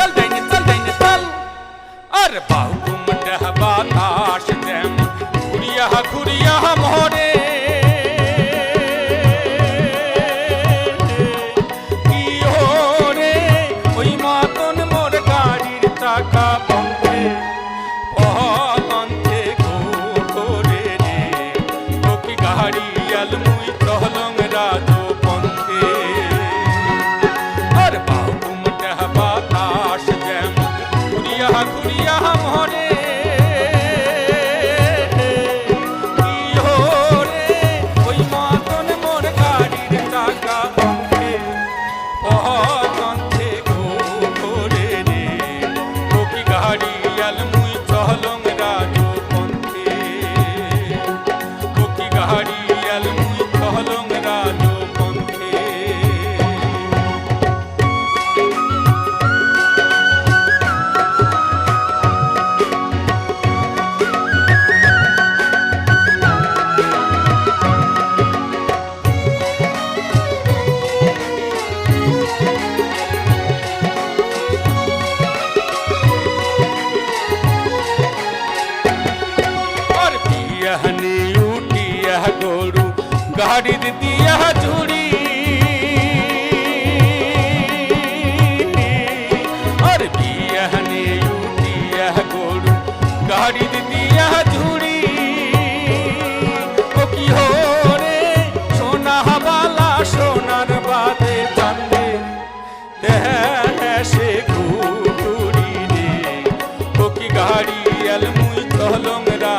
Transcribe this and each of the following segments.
चल बहिणी चल बहिणी चल अरे भाऊ घुमट हवा গাড়ির দিয়া ঝুড়ি। আর বিয়াহনে উঠিয়া গরু, গাড়ির দিয়া ঝুড়ি। ও কি হো রে সোনা বালা, সোনার বাদে চান্দে। হ্যাঁ, দেশে ঘুরি রে। ও কি গাড়ি আলমুই তলং রা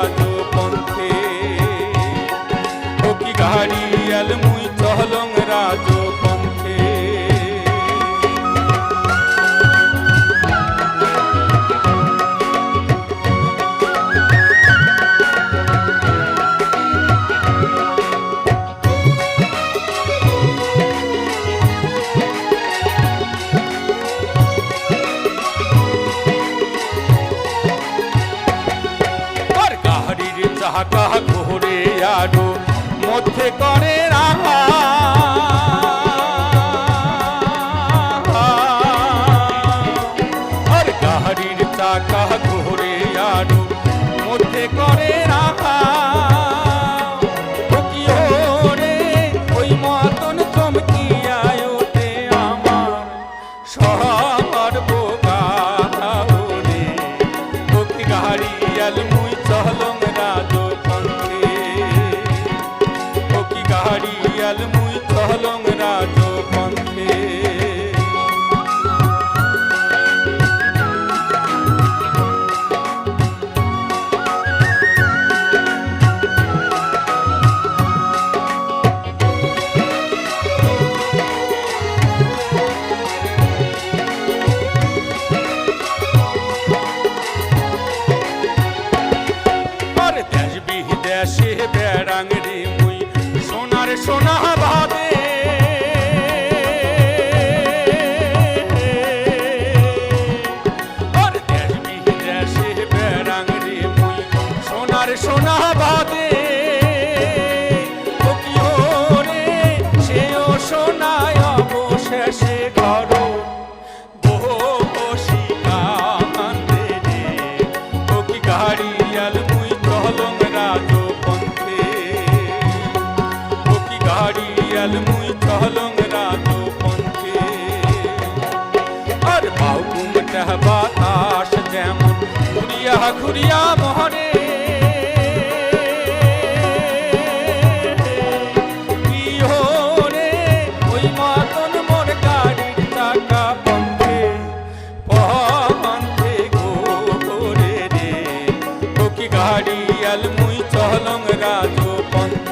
গিয়াল মুই চহলং রাজ পন্থে কাহারির চাহা কাহা ঘোরে আরো মধ্যে করে রাখা। আর গাড়ির চাকা So now. গেল মুই চহলং রাতো পঙ্কে আর বাহুকুম বাতাস যেমন ঘুরিয়া ঘুরিয়া মোহনে। গাড়ি আল মুই চহলং রাজো পন্থ